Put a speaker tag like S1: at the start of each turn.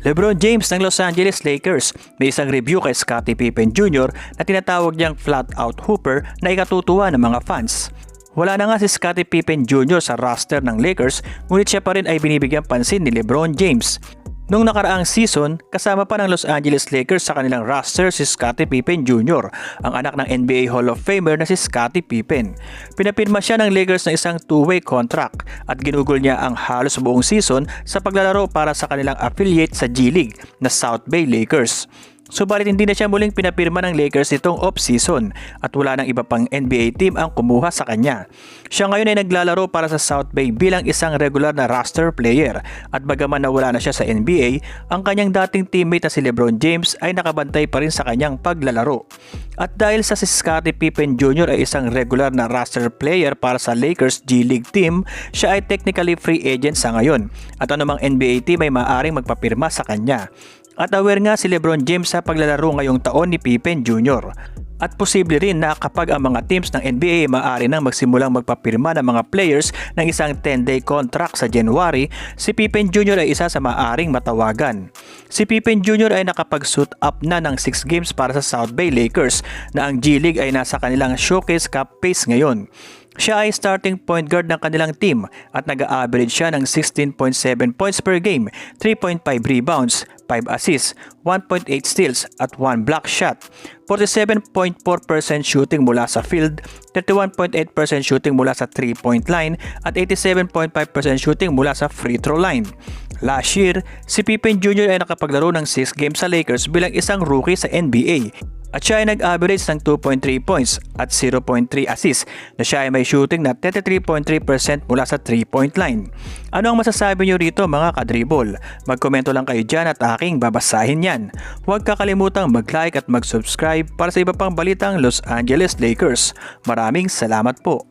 S1: LeBron James ng Los Angeles Lakers may isang review kay Scottie Pippen Jr. na tinatawag niyang flat-out hooper na ikatutuwa ng mga fans. Wala na nga si Scottie Pippen Jr. sa roster ng Lakers ngunit siya pa rin ay binibigyan pansin ni LeBron James. Nung nakaraang season, kasama pa ng Los Angeles Lakers sa kanilang roster si Scottie Pippen Jr., ang anak ng NBA Hall of Famer na si Scottie Pippen. Pinapirma siya ng Lakers ng isang two-way contract at ginugol niya ang halos buong season sa paglalaro para sa kanilang affiliate sa G League na South Bay Lakers. Subalit hindi na siya muling pinapirma ng Lakers nitong off-season at wala nang iba pang NBA team ang kumuha sa kanya. Siya ngayon ay naglalaro para sa South Bay bilang isang regular na roster player at bagaman nawala na siya sa NBA, ang kanyang dating teammate na si Lebron James ay nakabantay pa rin sa kanyang paglalaro. At dahil sa si Scottie Pippen Jr. ay isang regular na roster player para sa Lakers G League team, siya ay technically free agent sa ngayon at anumang NBA team ay maaaring magpapirma sa kanya. At aware nga si Lebron James sa paglalaro ngayong taon ni Pippen Jr. At posible rin na kapag ang mga teams ng NBA maaari nang magsimulang magpapirma ng mga players ng isang 10-day contract sa January, si Pippen Jr. ay isa sa maaring matawagan. Si Pippen Jr. ay nakapag-suit up na ng 6 games para sa South Bay Lakers na ang G League ay nasa kanilang showcase cup pace ngayon. Siya ay starting point guard ng kanilang team at nag-average siya ng 16.7 points per game, 3.5 rebounds, 5 assists, 1.8 steals at 1 block shot. 47.4% shooting mula sa field, 31.8% shooting mula sa 3-point line at 87.5% shooting mula sa free throw line. Last year, si Pippen Jr. ay nakapaglaro ng 6 games sa Lakers bilang isang rookie sa NBA at siya ay nag-average ng 2.3 points at 0.3 assists na siya ay may shooting na 33.3% mula sa 3-point line. Ano ang masasabi nyo rito mga kadribol? Magkomento lang kayo dyan at aking babasahin yan. Huwag kakalimutang mag-like at mag-subscribe para sa iba pang balitang Los Angeles Lakers. Maraming salamat po.